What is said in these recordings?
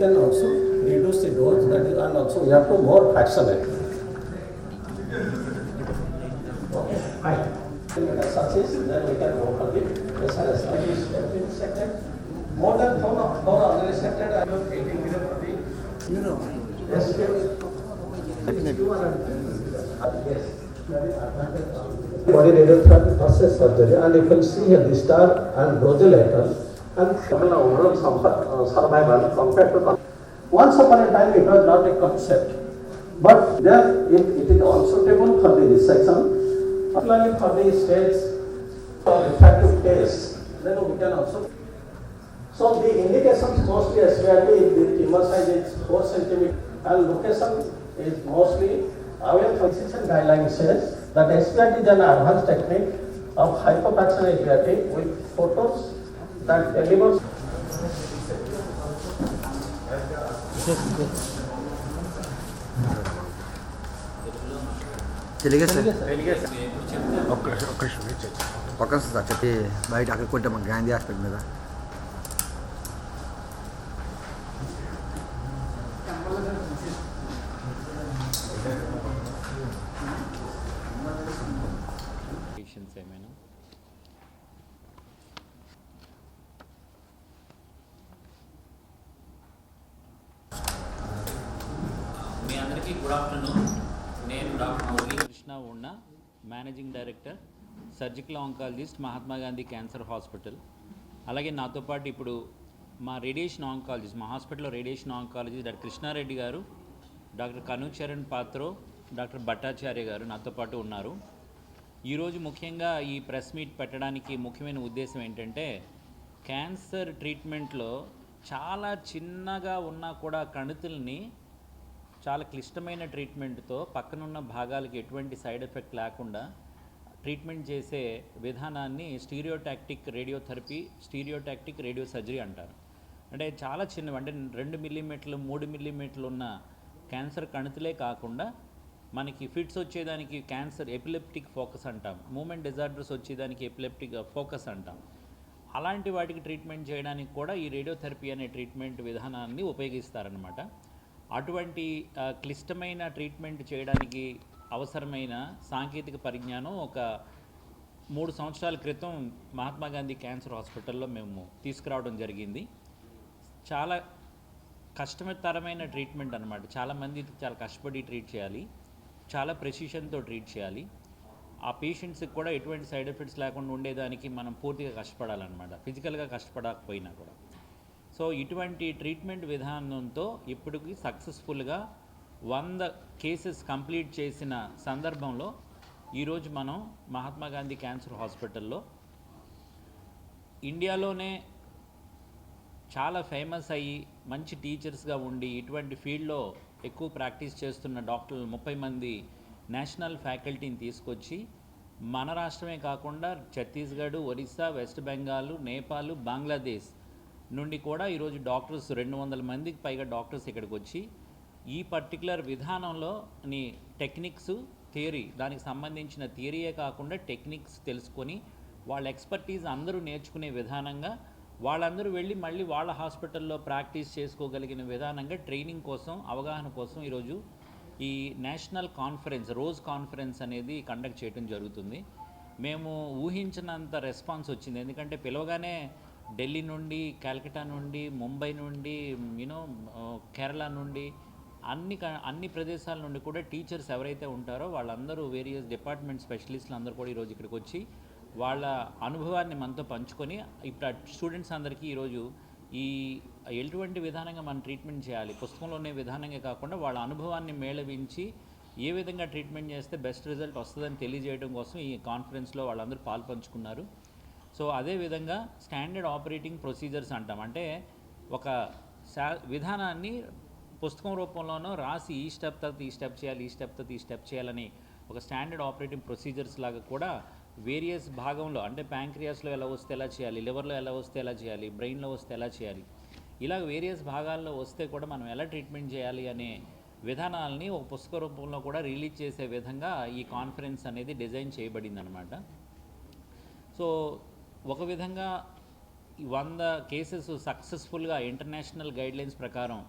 can also reduce the dose that is, and also we have to more fractionate. Okay, fine. When it such is, then we can go for the SRS. That is everything second. More than four, four organized second, I am eighteen million for the. You know. Yes, yes. You are a- Yes. Body radiotherapy versus surgery, and you can see here the star and roselator, and survi- uh, survival compared to. Once upon a time, it was not a concept, but there, it, it is also suitable for the resection, particularly for the states for refractive case, then we can also. So the indications mostly SVRT, the tumor size is four centimeter, and location is mostly from physician guideline says that SVRT is an advanced technique of hypofractional SVRT with photos that delivers తెలుగే sir ఒక్క ఒక్క పక్కన sir చెప్పి బయట అక్కడ కొంటే మన Gandhi hospital మీద పేషెంట్స్ ఏమైనా మీ అందరికీ గుడ్ ఆఫ్టర్నూన్ నేను డాక్టర్ మురళీ. కృష్ణ ఉన్న managing director surgical oncologist Mahatma Gandhi cancer hospital. అలాగే నాతో పాటు ఇప్పుడు మా రేడియేషన్ ఆంకాలజిస్ట్ మా హాస్పిటల్లో రేడియేషన్ ఆంకాలజిస్ట్ డాక్టర్ కృష్ణారెడ్డి గారు డాక్టర్ కను చరణ్ పాత్రో డాక్టర్ భట్టాచార్య గారు నాతో పాటు ఉన్నారు. ఈరోజు ముఖ్యంగా ఈ ప్రెస్ మీట్ పెట్టడానికి ముఖ్యమైన ఉద్దేశం ఏంటంటే క్యాన్సర్ ట్రీట్మెంట్లో చాలా చిన్నగా ఉన్నా కూడా కణుతుల్ని చాలా క్లిష్టమైన ట్రీట్మెంట్తో పక్కనున్న భాగాలకి ఎటువంటి సైడ్ ఎఫెక్ట్ లేకుండా ట్రీట్మెంట్ చేసే విధానాన్ని stereotactic radiotherapy stereotactic radio surgery అంటారు. అంటే చాలా చిన్నవి అంటే రెండు మిల్లీమీటర్లు మూడు మిల్లీమీటర్లు ఉన్న క్యాన్సర్ కణితులే కాకుండా మనకి ఫిట్స్ వచ్చేదానికి క్యాన్సర్ ఎపిలెప్టిక్ ఫోకస్ అంటాం. మూమెంట్ డిజార్డర్స్ వచ్చేదానికి ఎపిలెప్టిక్ ఫోకస్ అంటాం. అలాంటి వాటికి ట్రీట్మెంట్ చేయడానికి కూడా ఈ రేడియోథెరపీ అనే ట్రీట్మెంట్ విధానాన్ని ఉపయోగిస్తారనమాట అటువంటి క్లిష్టమైన ట్రీట్మెంట్ చేయడానికి అవసరమైన సాంకేతిక పరిజ్ఞానం ఒక మూడు సంవత్సరాల క్రితం మహాత్మా గాంధీ క్యాన్సర్ హాస్పిటల్లో మేము తీసుకురావడం జరిగింది. చాలా కష్టతరమైన ట్రీట్మెంట్ అనమాట చాలామంది చాలా కష్టపడి ట్రీట్ చేయాలి. చాలా ప్రెసిషన్తో ట్రీట్ చేయాలి. ఆ పేషెంట్స్కి కూడా ఎటువంటి సైడ్ ఎఫెక్ట్స్ లేకుండా ఉండేదానికి మనం పూర్తిగా కష్టపడాలన్నమాట. ఫిజికల్గా కష్టపడకపోయినా కూడా. సో ఇటువంటి ట్రీట్మెంట్ విధానంతో ఇప్పటికి సక్సెస్ఫుల్గా వంద కేసెస్ కంప్లీట్ చేసిన సందర్భంలో ఈరోజు మనం మహాత్మా గాంధీ క్యాన్సర్ హాస్పిటల్లో ఇండియాలోనే చాలా ఫేమస్ అయ్యి మంచి టీచర్స్గా ఉండి ఇటువంటి ఫీల్డ్లో ఎక్కువ ప్రాక్టీస్ చేస్తున్న డాక్టర్లు ముప్పై మంది నేషనల్ ఫ్యాకల్టీని తీసుకొచ్చి మన రాష్ట్రమే కాకుండా ఛత్తీస్గఢ్ ఒరిస్సా వెస్ట్ బెంగాల్ నేపాల్ బంగ్లాదేశ్ నుండి కూడా ఈరోజు డాక్టర్స్ రెండు వందల మందికి పైగా డాక్టర్స్ ఇక్కడికి వచ్చి ఈ పర్టికులర్ విధానంలో నీ టెక్నిక్స్ థియరీ దానికి సంబంధించిన థియరీయే కాకుండా టెక్నిక్స్ తెలుసుకొని వాళ్ళ ఎక్స్పర్టీస్ అందరూ నేర్చుకునే విధానంగా వాళ్ళందరూ వెళ్ళి మళ్ళీ వాళ్ళ హాస్పిటల్లో ప్రాక్టీస్ చేసుకోగలిగిన విధానంగా ట్రైనింగ్ కోసం అవగాహన కోసం ఈరోజు ఈ నేషనల్ కాన్ఫరెన్స్ రోజ్ కాన్ఫరెన్స్ అనేది కండక్ట్ చేయడం జరుగుతుంది. మేము ఊహించినంత రెస్పాన్స్ వచ్చింది. ఎందుకంటే పిలవగానే ఢిల్లీ నుండి కాల్కటా నుండి ముంబై నుండి యూనో కేరళ నుండి అన్ని అన్ని ప్రదేశాల నుండి కూడా టీచర్స్ ఎవరైతే ఉంటారో వాళ్ళందరూ వేరియస్ డిపార్ట్మెంట్ స్పెషలిస్టులు అందరూ కూడా ఈరోజు ఇక్కడికి వచ్చి వాళ్ళ అనుభవాన్ని మనతో పంచుకొని ఇప్పుడు స్టూడెంట్స్ అందరికీ ఈరోజు ఈ ఎటువంటి విధానంగా మనం ట్రీట్మెంట్ చేయాలి పుస్తకంలోనే విధానంగా కాకుండా వాళ్ళ అనుభవాన్ని మేళవించి ఏ విధంగా ట్రీట్మెంట్ చేస్తే బెస్ట్ రిజల్ట్ వస్తుందని తెలియజేయడం కోసం ఈ కాన్ఫరెన్స్లో వాళ్ళందరూ పాల్పంచుకున్నారు. సో అదేవిధంగా స్టాండర్డ్ ఆపరేటింగ్ ప్రొసీజర్స్ అంటాం. అంటే ఒక శా విధానాన్ని పుస్తకం రూపంలోనో రాసి ఈ స్టెప్ తర్వాత ఈ స్టెప్ చేయాలి ఈ స్టెప్ తర్వాత ఈ స్టెప్ చేయాలని ఒక స్టాండర్డ్ ఆపరేటింగ్ ప్రొసీజర్స్ లాగా కూడా వేరియస్ భాగంలో అంటే ప్యాంక్రియాస్లో ఎలా వస్తే ఎలా చేయాలి లివర్లో ఎలా వస్తే ఎలా చేయాలి బ్రెయిన్లో వస్తే ఎలా చేయాలి ఇలా వేరియస్ భాగాల్లో వస్తే కూడా మనం ఎలా ట్రీట్మెంట్ చేయాలి అనే విధానాలని ఒక పుస్తక రూపంలో కూడా రిలీజ్ చేసే విధంగా ఈ కాన్ఫరెన్స్ అనేది డిజైన్ చేయబడింది అనమాట సో ఒక విధంగా వంద కేసెస్ సక్సెస్ఫుల్గా ఇంటర్నేషనల్ గైడ్లైన్స్ ప్రకారం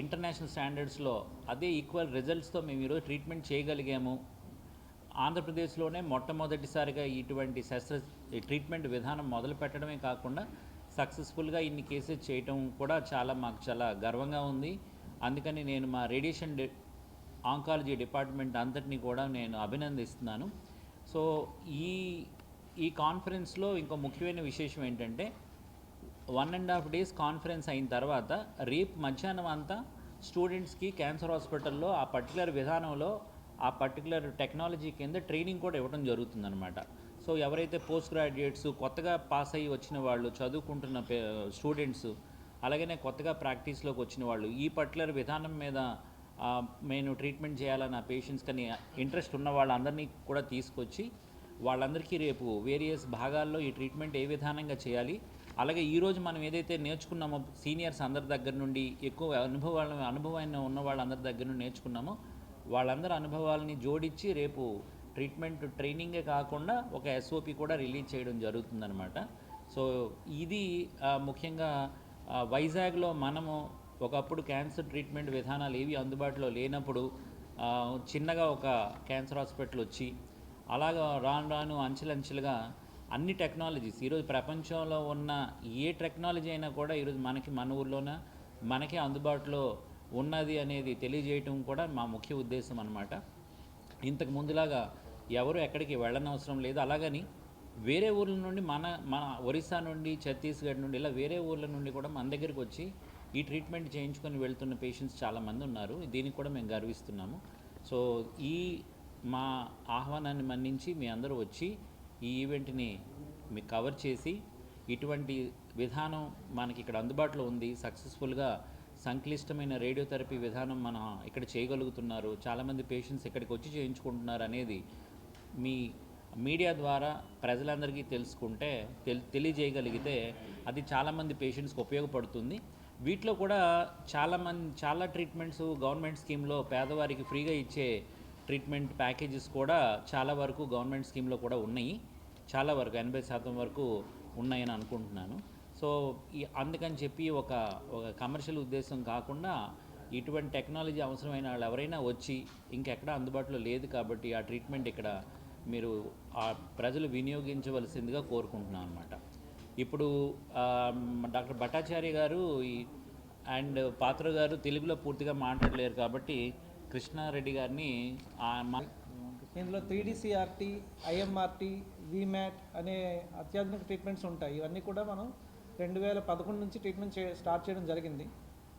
ఇంటర్నేషనల్ స్టాండర్డ్స్లో అదే ఈక్వల్ రిజల్ట్స్తో మేము ఈరోజు ట్రీట్మెంట్ చేయగలిగాము. ఆంధ్రప్రదేశ్లోనే మొట్టమొదటిసారిగా ఇటువంటి శస్త్ర ట్రీట్మెంట్ విధానం మొదలు పెట్టడమే కాకుండా సక్సెస్ఫుల్గా ఇన్ని కేసెస్ చేయటం కూడా చాలా మాకు చాలా గర్వంగా ఉంది. అందుకని నేను మా రేడియేషన్ డి ఆంకాలజీ డిపార్ట్మెంట్ అంతటిని కూడా నేను అభినందిస్తున్నాను. సో ఈ ఈ కాన్ఫరెన్స్లో ఇంకో ముఖ్యమైన విశేషం ఏంటంటే one and half days conference అయిన తర్వాత రేపు మధ్యాహ్నం అంతా స్టూడెంట్స్కి క్యాన్సర్ హాస్పిటల్లో ఆ పర్టికులర్ విధానంలో ఆ పర్టికులర్ టెక్నాలజీ కింద ట్రైనింగ్ కూడా ఇవ్వడం జరుగుతుందన్నమాట. సో ఎవరైతే పోస్ట్ గ్రాడ్యుయేట్స్ కొత్తగా పాస్ అయ్యి వచ్చిన వాళ్ళు చదువుకుంటున్న స్టూడెంట్స్ అలాగనే కొత్తగా ప్రాక్టీస్లోకి వచ్చిన వాళ్ళు ఈ పర్టికులర్ విధానం మీద నేను ట్రీట్మెంట్ చేయాలన్న పేషెంట్స్ కానీ ఇంట్రెస్ట్ ఉన్న వాళ్ళందరినీ కూడా తీసుకొచ్చి వాళ్ళందరికీ రేపు వేరియస్ భాగాల్లో ఈ ట్రీట్మెంట్ ఏ విధానంగా చేయాలి. అలాగే ఈరోజు మనం ఏదైతే నేర్చుకున్నామో సీనియర్స్ అందరి దగ్గర నుండి ఎక్కువ అనుభవాల అనుభవాన్ని ఉన్న వాళ్ళందరి దగ్గర నుండి నేర్చుకున్నామో వాళ్ళందరి అనుభవాలని జోడించి రేపు ట్రీట్మెంట్ ట్రైనింగే కాకుండా ఒక ఎస్ఓపి కూడా రిలీజ్ చేయడం జరుగుతుందన్నమాట. సో ఇది ముఖ్యంగా వైజాగ్లో మనము ఒకప్పుడు క్యాన్సర్ ట్రీట్మెంట్ విధానాలు ఏవి అందుబాటులో లేనప్పుడు చిన్నగా ఒక క్యాన్సర్ హాస్పిటల్ వచ్చి అలాగా రాను రాను అంచెలంచెలుగా అన్ని టెక్నాలజీస్ ఈరోజు ప్రపంచంలో ఉన్న ఏ టెక్నాలజీ అయినా కూడా ఈరోజు మనకి మన ఊర్లోన మనకే అందుబాటులో ఉన్నది అనేది తెలియజేయటం కూడా మా ముఖ్య ఉద్దేశం అన్నమాట. ఇంతకు ముందులాగా ఎవరు ఎక్కడికి వెళ్ళనవసరం లేదు. అలాగని వేరే ఊర్ల నుండి మన మన ఒరిస్సా నుండి ఛత్తీస్గఢ్ నుండి ఇలా వేరే ఊర్ల నుండి కూడా మన దగ్గరికి వచ్చి ఈ ట్రీట్మెంట్ చేయించుకొని వెళ్తున్న పేషెంట్స్ చాలామంది ఉన్నారు. దీనికి కూడా మేము గర్విస్తున్నాము. సో ఈ మా ఆహ్వానాన్ని మన్నించి మీ అందరూ వచ్చి ఈ ఈవెంట్ని మీ కవర్ చేసి ఇటువంటి విధానం మనకి ఇక్కడ అందుబాటులో ఉంది. సక్సెస్ఫుల్గా సంక్లిష్టమైన రేడియోథెరపీ విధానం మనం ఇక్కడ చేయగలుగుతున్నారు. చాలామంది పేషెంట్స్ ఇక్కడికి వచ్చి చేయించుకుంటున్నారు అనేది మీ మీడియా ద్వారా ప్రజలందరికీ తెలుసుకుంటే తెల్ తెలియజేయగలిగితే అది చాలామంది పేషెంట్స్కి ఉపయోగపడుతుంది. వీటిలో కూడా చాలామంది చాలా ట్రీట్మెంట్స్ గవర్నమెంట్ స్కీమ్లో పేదవారికి ఫ్రీగా ఇచ్చే ట్రీట్మెంట్ ప్యాకేజెస్ కూడా చాలా వరకు గవర్నమెంట్ స్కీమ్లో కూడా ఉన్నాయి. చాలా వరకు ఎనభై శాతం వరకు ఉన్నాయని అనుకుంటున్నాను. సో ఈ అందుకని చెప్పి ఒక ఒక కమర్షియల్ ఉద్దేశం కాకుండా ఇటువంటి టెక్నాలజీ అవసరమైన వాళ్ళు ఎవరైనా వచ్చి ఇంకెక్కడ అందుబాటులో లేదు కాబట్టి ఆ ట్రీట్మెంట్ ఇక్కడ మీరు ఆ ప్రజలు వినియోగించవలసిందిగా కోరుకుంటున్నాను అనమాట ఇప్పుడు డాక్టర్ భట్టాచార్య గారు ఈ అండ్ పాత్ర గారు తెలుగులో పూర్తిగా మాట్లాడలేరు కాబట్టి కృష్ణారెడ్డి గారిని ఇందులో త్రీడీసీఆర్టీ ఐఎంఆర్టీ విమ్యాట్ అనే అత్యాధునిక ట్రీట్మెంట్స్ ఉంటాయి. ఇవన్నీ కూడా మనం రెండు వేల పదకొండు నుంచి ట్రీట్మెంట్ చే స్టార్ట్ చేయడం జరిగింది.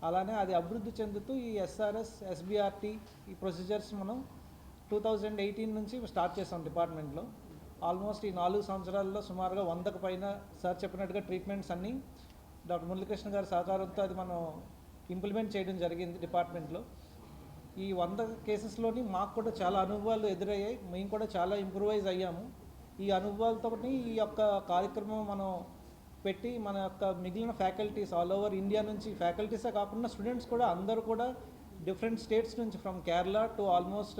అలానే అది అభివృద్ధి చెందుతూ ఈ ఎస్ఆర్ఎస్ ఎస్బీఆర్టీ ఈ ప్రొసీజర్స్ మనం టూ థౌజండ్ ఎయిటీన్ నుంచి స్టార్ట్ చేసాం డిపార్ట్మెంట్లో ఆల్మోస్ట్ ఈ నాలుగు సంవత్సరాల్లో సుమారుగా వందకు పైన సార్ చెప్పినట్టుగా ట్రీట్మెంట్స్ అన్నీ డాక్టర్ మురళీకృష్ణ గారి సహకారంతో అది మనం ఇంప్లిమెంట్ చేయడం జరిగింది డిపార్ట్మెంట్లో ఈ వంద కేసెస్లోని మాకు కూడా చాలా అనుభవాలు ఎదురయ్యాయి. మేము కూడా చాలా ఇంప్రూవైజ్ అయ్యాము. ఈ అనుభవాలతో ఈ యొక్క కార్యక్రమం మనం పెట్టి మన యొక్క మిగిలిన ఫ్యాకల్టీస్ ఆల్ ఓవర్ ఇండియా నుంచి ఫ్యాకల్టీసే కాకుండా స్టూడెంట్స్ కూడా అందరూ కూడా డిఫరెంట్ స్టేట్స్ నుంచి from Kerala to almost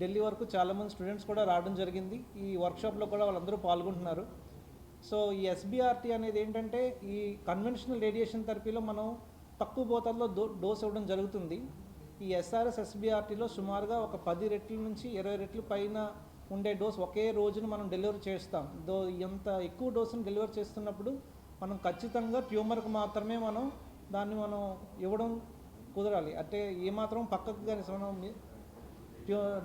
Delhi వరకు చాలామంది స్టూడెంట్స్ కూడా రావడం జరిగింది. ఈ వర్క్షాప్లో కూడా వాళ్ళందరూ పాల్గొంటున్నారు. సో ఈ ఎస్బీఆర్టీ అనేది ఏంటంటే ఈ కన్వెన్షనల్ రేడియేషన్ థెరపీలో మనం తక్కువ మోతాదులో డోస్ ఇవ్వడం జరుగుతుంది. ఈ ఎస్ఆర్ఎస్ ఎస్బిఆర్టీలో సుమారుగా ఒక పది రెట్ల నుంచి ఇరవై రెట్ల పైన ఉండే డోస్ ఒకే రోజున మనం డెలివరీ చేస్తాం. దో ఎంత ఎక్కువ డోసును డెలివరీ చేస్తున్నప్పుడు మనం ఖచ్చితంగా ట్యూమర్కి మాత్రమే మనం దాన్ని మనం ఇవ్వడం కుదరాలి. అంటే ఏమాత్రం పక్కకు కానీ మనం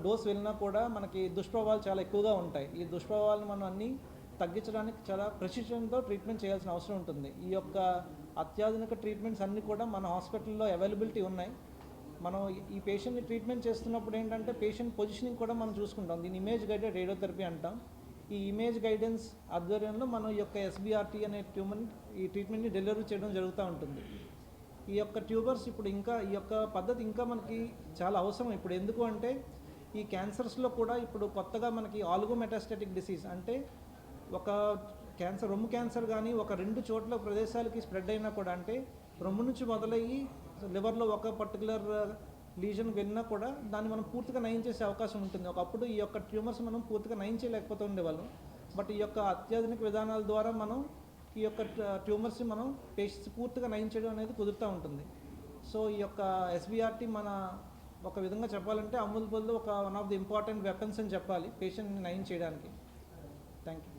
డోస్ వెళ్ళినా కూడా మనకి దుష్ప్రభావాలు చాలా ఎక్కువగా ఉంటాయి. ఈ దుష్ప్రభావాలను మనం అన్నీ తగ్గించడానికి చాలా ప్రెసిషన్తో ట్రీట్మెంట్ చేయాల్సిన అవసరం ఉంటుంది. ఈ యొక్క అత్యాధునిక ట్రీట్మెంట్స్ అన్నీ కూడా మన హాస్పిటల్లో అవైలబిలిటీ ఉన్నాయి. మనం ఈ పేషెంట్ని ట్రీట్మెంట్ చేస్తున్నప్పుడు ఏంటంటే పేషెంట్ పొజిషనింగ్ కూడా మనం చూసుకుంటాం. దీని ఇమేజ్ గైడెడ్ రేడియోథెరపీ అంటాం. ఈ ఇమేజ్ గైడెన్స్ ఆధ్వర్యంలో మనం ఈ యొక్క ఎస్బీఆర్టీ అనే ట్యూమర్ ఈ ట్రీట్మెంట్ని డెలివరీ చేయడం జరుగుతూ ఉంటుంది. ఈ యొక్క ట్యూబర్స్ ఇప్పుడు ఇంకా ఈ యొక్క పద్ధతి ఇంకా మనకి చాలా అవసరం. ఇప్పుడు ఎందుకు అంటే ఈ క్యాన్సర్స్లో కూడా ఇప్పుడు కొత్తగా మనకి ఆల్గో మెటాస్టాటిక్ డిసీజ్ అంటే ఒక క్యాన్సర్ రొమ్ము క్యాన్సర్ కానీ ఒక రెండు చోట్ల ప్రదేశాలకి స్ప్రెడ్ అయినా కూడా అంటే రొమ్ము నుంచి మొదలయ్యి లివర్లో ఒక పర్టికులర్ లీజన్ వెళ్ళినా కూడా దాన్ని మనం పూర్తిగా నయం చేసే అవకాశం ఉంటుంది. ఒకప్పుడు ఈ యొక్క ట్యూమర్స్ మనం పూర్తిగా నయం చేయలేకపోతూ ఉండేవాళ్ళం. బట్ ఈ యొక్క అత్యాధునిక విధానాల ద్వారా మనం ఈ యొక్క uh, ట్యూమర్స్ని మనం పేషెంట్స్ పూర్తిగా నయం చేయడం అనేది కుదురుతూ ఉంటుంది. సో ఈ యొక్క ఎస్బీఆర్టీ మన ఒక విధంగా చెప్పాలంటే అమూల్ బోల్డ్ ఒక one of the important weapons అని చెప్పాలి పేషెంట్ని నయం చేయడానికి. Thank you